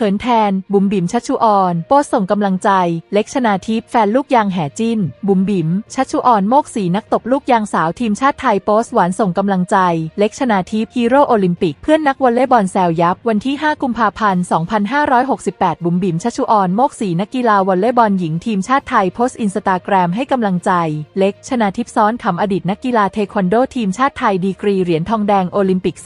เขินแทน บุ๋มบิ๋มชัชชุออนโพสส่งกำลังใจ เล็กชนาทิพแฟนลูกยางแห่จิ้น บุ๋มบิ๋มชัชชุออนโมกสีนักตบลูกยางสาวทีมชาติไทยโพสหวานส่งกำลังใจ เล็กชนาทิพฮีโร่โอลิมปิกเพื่อนนักวอลเลย์บอลแซวยับ วันที่ 5 กุมภาพันธ์ 2568 บุ๋มบิ๋มชัชชุออนโมกสีนักกีฬาวอลเลย์บอลหญิงทีมชาติไทยโพสต์อินสตาแกรมให้กำลังใจ เล็กชนาทิพซ้อนขำอดีตนักกีฬาเทควันโดทีมชาติไทยดีกรีเหรียญทองแดงโอลิมปิก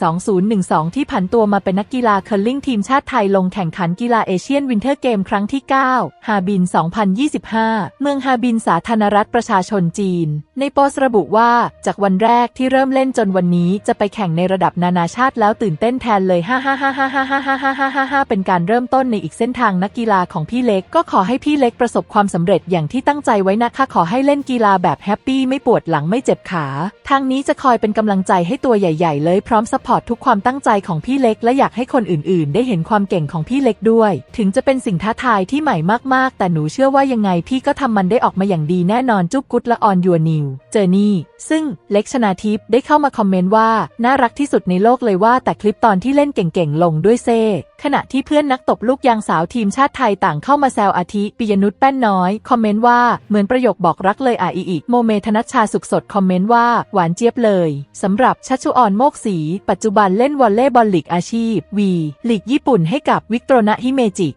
2012 ที่ผันตัวมาเป็นนักกีฬาเคิร์ลิงทีมชาติไทยลงแข่งขันกีฬาเอเชียนวินเทอร์เกมครั้งที่ 9 ฮาบิน 2025 เมืองฮาบินสาธารณรัฐประชาชนจีน ในโพสระบุว่า จากวันแรกที่เริ่มเล่นจนวันนี้จะไปแข่งในระดับนานาชาติแล้วตื่นเต้นแทนเลย ฮ่าฮ่าฮ่าฮ่าฮ่าฮ่าฮ่าฮ่าฮ่าฮ่าเป็นการเริ่มต้นในอีกเส้นทางนักกีฬาของพี่เล็ก ก็ขอให้พี่เล็กประสบความสำเร็จอย่างที่ตั้งใจไว้นะคะ ขอให้เล่นกีฬาแบบแฮปปี้ไม่ปวดหลังไม่เจ็บขา ทางนี้จะคอยเป็นกำลังใจให้ตัวใหญ่ ๆ เลยพร้อมซัพพอร์ตทุกความตั้งใจของพี่เล็กและอยากให้คนอื่น ๆ ได้เห็นความเก่งของพี่เล็กด้วย ถึงจะเป็นสิ่งท้าทายที่ใหม่มากๆ แต่หนูเชื่อว่ายังไงพี่ก็ทำมันได้ออกมาอย่างดีแน่นอนจุ๊บกุ๊ดละออนยัวนิว เจอนี่ ซึ่งเล็กชนาทิพย์ได้เข้ามาคอมเมนต์ว่า น่ารักที่สุดในโลกเลยว่าแต่คลิปตอนที่เล่นเก่งๆ ลงด้วยเซ่ขณะที่เพื่อนนักตบลูกยางสาวทีมชาติไทยต่างเข้ามาแซวอาทิปิยนุชแป้นน้อย คอมเมนต์ว่าเหมือนประโยคบอกรักเลยอะอีอีโมเมธนัชชาสุขสดคอมเมนต์ว่าหวานเจี๊ยบเลยสำหรับชัชชุออนโมกศรีปัจจุบันเล่นวอลเลย์บอลลีกอาชีพวีลีกญี่ปุ่นให้กับวิกโตรนะฮิเมจิ